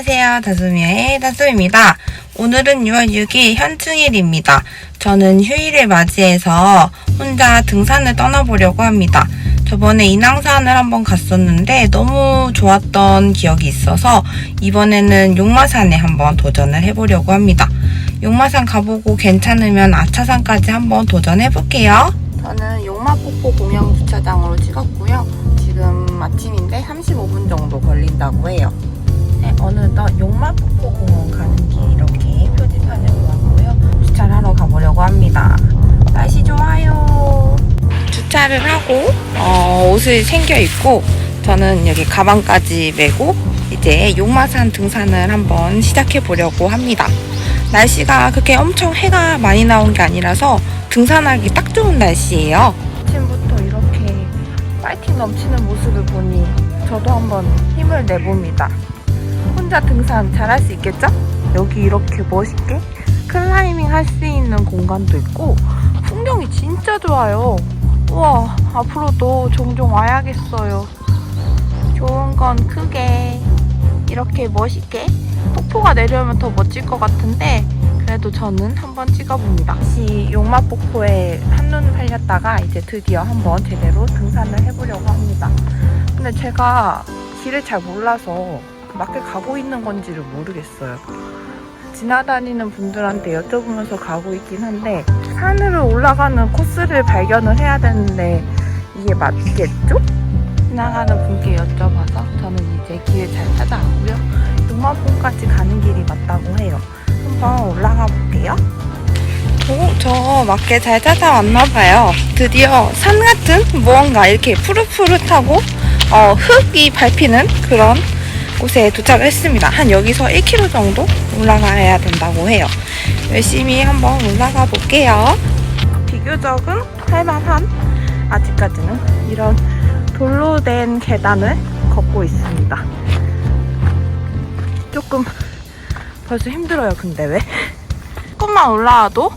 안녕하세요. 다솜이의 다솜입니다. 오늘은 6월 6일 현충일입니다. 저는 휴일을 맞이해서 혼자 등산을 떠나보려고 합니다. 저번에 인왕산을 한번 갔었는데 너무 좋았던 기억이 있어서 이번에는 용마산에 한번 도전을 해보려고 합니다. 용마산 가보고 괜찮으면 아차산까지 한번 도전해볼게요. 저는 용마폭포 공영 주차장으로 찍었고요. 지금 아침인데 35분 정도 걸린다고 해요. 네, 어느덧 용마폭포 공원 가는 길 이렇게 표지판으로 왔고요. 주차를 하러 가보려고 합니다. 날씨 좋아요. 주차를 하고 어, 옷을 챙겨 입고 저는 여기 가방까지 메고 이제 용마산 등산을 한번 시작해 보려고 합니다. 날씨가 그렇게 엄청 해가 많이 나온 게 아니라서 등산하기 딱 좋은 날씨예요. 아침부터 이렇게 파이팅 넘치는 모습을 보니 저도 한번 힘을 내봅니다. 혼자 등산 잘 할 수 있겠죠? 여기 이렇게 멋있게 클라이밍 할 수 있는 공간도 있고 풍경이 진짜 좋아요. 우와 앞으로도 종종 와야겠어요. 좋은 건 크게 이렇게 멋있게 폭포가 내려오면 더 멋질 것 같은데 그래도 저는 한번 찍어봅니다. 다시 용마폭포에 한눈 팔렸다가 이제 드디어 한번 제대로 등산을 해보려고 합니다. 근데 제가 길을 잘 몰라서 맞게 가고 있는 건지를 모르겠어요. 지나다니는 분들한테 여쭤보면서 가고 있긴 한데 산으로 올라가는 코스를 발견을 해야 되는데 이게 맞겠죠? 지나가는 분께 여쭤봐서 저는 이제 길을 잘 찾아왔고요. 용마봉까지 가는 길이 맞다고 해요. 한번 올라가 볼게요. 오, 저 맞게 잘 찾아왔나 봐요. 드디어 산 같은 무언가 이렇게 푸릇푸릇하고 어, 흙이 밟히는 그런 곳에 도착을 했습니다. 한 여기서 1km 정도 올라가야 된다고 해요. 열심히 한번 올라가 볼게요. 비교적은 할만한 아직까지는 이런 돌로 된 계단을 걷고 있습니다. 조금 벌써 힘들어요. 근데 왜? 조금만 올라와도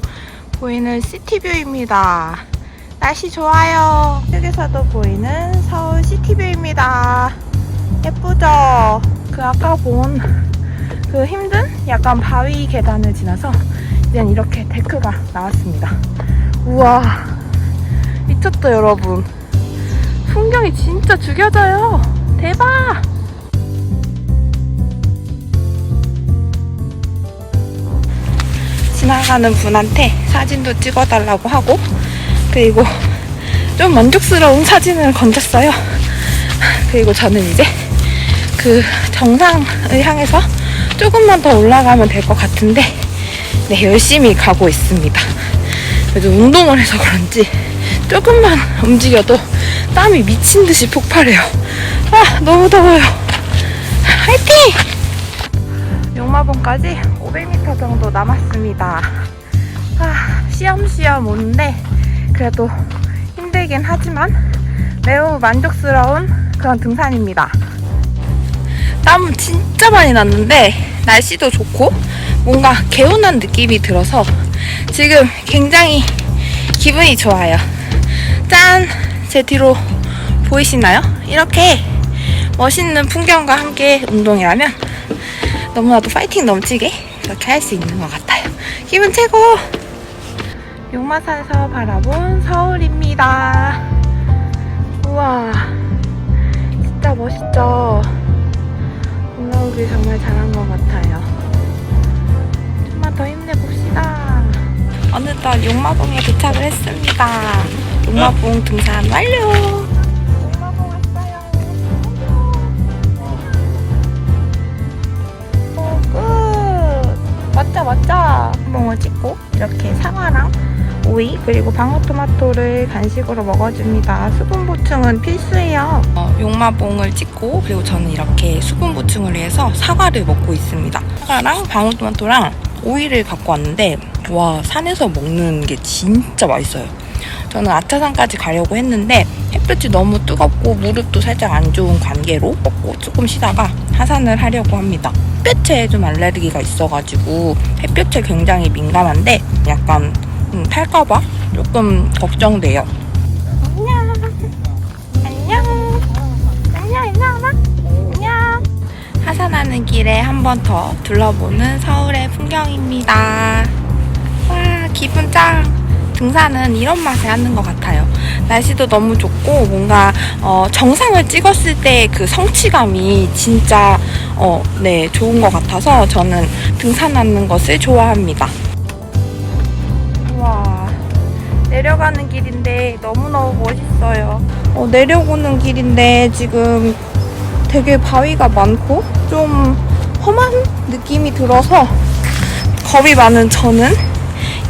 보이는 시티뷰입니다. 날씨 좋아요. 여기서도 보이는 서울 시티뷰입니다. 예쁘죠? 그 아까 본 그 힘든 약간 바위 계단을 지나서 이젠 이렇게 데크가 나왔습니다. 우와 미쳤다 여러분. 풍경이 진짜 죽여져요. 대박! 지나가는 분한테 사진도 찍어달라고 하고 그리고 좀 만족스러운 사진을 건졌어요. 그리고 저는 이제 그 정상을 향해서 조금만 더 올라가면 될 것 같은데 네 열심히 가고 있습니다. 그래도 운동을 해서 그런지 조금만 움직여도 땀이 미친 듯이 폭발해요. 아 너무 더워요. 화이팅! 용마봉까지 500m 정도 남았습니다. 아 쉬엄쉬엄 오는데 그래도 힘들긴 하지만 매우 만족스러운 그런 등산입니다. 땀 진짜 많이 났는데 날씨도 좋고 뭔가 개운한 느낌이 들어서 지금 굉장히 기분이 좋아요. 짠! 제 뒤로 보이시나요? 이렇게 멋있는 풍경과 함께 운동이라면 너무나도 파이팅 넘치게 이렇게 할 수 있는 것 같아요. 기분 최고! 용마산에서 바라본 서울입니다. 우와, 진짜 멋있죠? 올라오길 정말 잘한 것 같아요. 좀만 더 힘내봅시다. 어느덧 용마봉에 도착을 했습니다. 용마봉 등산 완료! 맞죠, 맞죠? 봉을 찍고 이렇게 사과랑 오이 그리고 방울토마토를 간식으로 먹어줍니다. 수분 보충은 필수예요. 어, 용마봉을 찍고 그리고 저는 이렇게 수분 보충을 위해서 사과를 먹고 있습니다. 사과랑 방울토마토랑 오이를 갖고 왔는데 와 산에서 먹는 게 진짜 맛있어요. 저는 아차산까지 가려고 했는데 햇볕이 너무 뜨겁고 무릎도 살짝 안 좋은 관계로 먹고 조금 쉬다가 하산을 하려고 합니다. 햇볕에 좀 알레르기가 있어가지고 햇볕에 굉장히 민감한데 약간 음, 탈까봐 조금 걱정돼요. 안녕. 안녕. 안녕, 안녕, 안녕. 하산하는 길에 한 번 더 둘러보는 서울의 풍경입니다. 와, 기분 짱! 등산은 이런 맛에 하는 것 같아요. 날씨도 너무 좋고, 뭔가, 어, 정상을 찍었을 때 그 성취감이 진짜, 어, 네, 좋은 것 같아서 저는 등산하는 것을 좋아합니다. 내려가는 길인데 너무너무 멋있어요. 어, 내려오는 길인데 지금 되게 바위가 많고 좀 험한 느낌이 들어서 겁이 많은 저는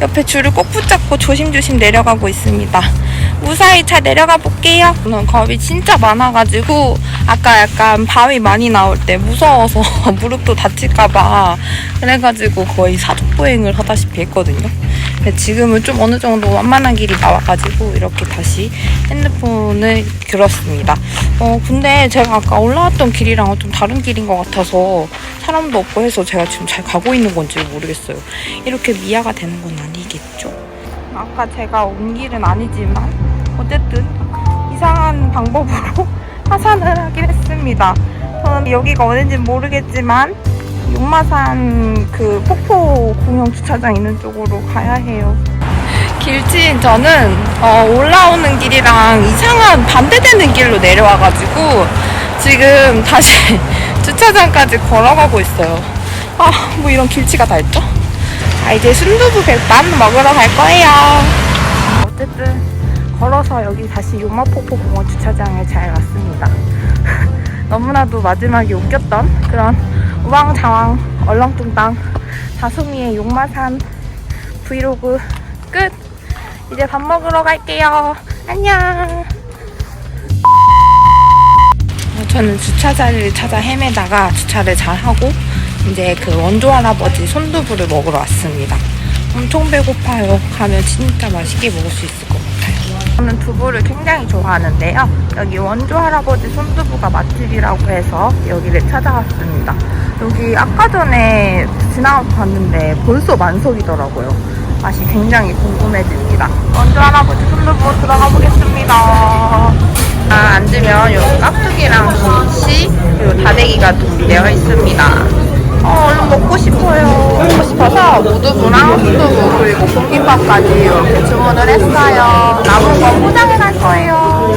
옆에 줄을 꼭 붙잡고 조심조심 내려가고 있습니다. 무사히 잘 내려가 볼게요. 저는 겁이 진짜 많아가지고 아까 약간 바위 많이 나올 때 무서워서 무릎도 다칠까봐 그래가지고 거의 사족보행을 하다시피 했거든요. 근데 지금은 좀 어느 정도 완만한 길이 나와가지고 이렇게 다시 핸드폰을 들었습니다. 어, 근데 제가 아까 올라왔던 길이랑은 좀 다른 길인 것 같아서 사람도 없고 해서 제가 지금 잘 가고 있는 건지 모르겠어요. 이렇게 미아가 되는 건 아니겠죠? 아까 제가 온 길은 아니지만 어쨌든 이상한 방법으로 하산을 하긴 했습니다. 저는 여기가 어딘지 모르겠지만 용마산 그 폭포 공영 주차장 있는 쪽으로 가야 해요. 길치인 저는 어, 올라오는 길이랑 이상한 반대되는 길로 내려와가지고 지금 다시 주차장까지 걸어가고 있어요. 아, 뭐 이런 길치가 다 있죠? 자, 이제 순두부 백반 먹으러 갈 거예요. 어쨌든 걸어서 여기 다시 용마폭포 공원 주차장에 잘 왔습니다. 너무나도 마지막에 웃겼던 그런 우왕좌왕 얼렁뚱땅 다솜이의 용마산 브이로그 끝! 이제 밥 먹으러 갈게요. 안녕! 어, 저는 주차 자리를 찾아 헤매다가 주차를 잘 하고 이제 그 원조 할아버지 손두부를 먹으러 왔습니다. 엄청 배고파요. 가면 진짜 맛있게 먹을 수 있을 것 같아요. 저는 두부를 굉장히 좋아하는데요. 여기 원조 할아버지 손두부가 맛집이라고 해서 여기를 찾아왔습니다. 여기 아까 전에 지나가서 봤는데 벌써 만석이더라고요. 맛이 굉장히 궁금해집니다. 원조 할아버지 손두부 들어가 보겠습니다. 아, 앉으면 여기 깍두기랑 김치 그리고 다대기가 준비되어 있습니다. 어, 얼른 먹고 싶어요. 싶어서 모두부랑 순두부 그리고 공깃밥까지 이렇게 주문을 했어요. 남은 거 포장해 갈 거예요.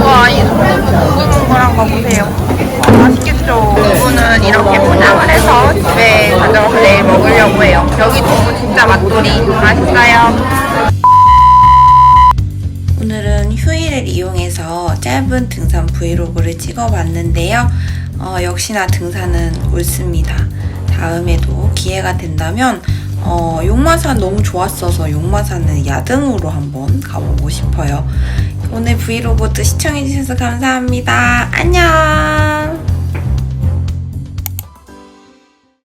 우와, 이 순두부 둥글둥글한 거 보세요. 와, 맛있겠죠? 두부는 이렇게 포장을 해서 집에 가져가서 내일 먹으려고 해요. 여기 두부 진짜 맛돌이 맛있어요. 오늘은 휴일을 이용해서 짧은 등산 브이로그를 찍어봤는데요. 어, 역시나 등산은 옳습니다. 다음에도 기회가 된다면 어, 용마산 너무 좋았어서 용마산은 야등으로 한번 가보고 싶어요. 오늘 브이로그 도 시청해주셔서 감사합니다. 안녕!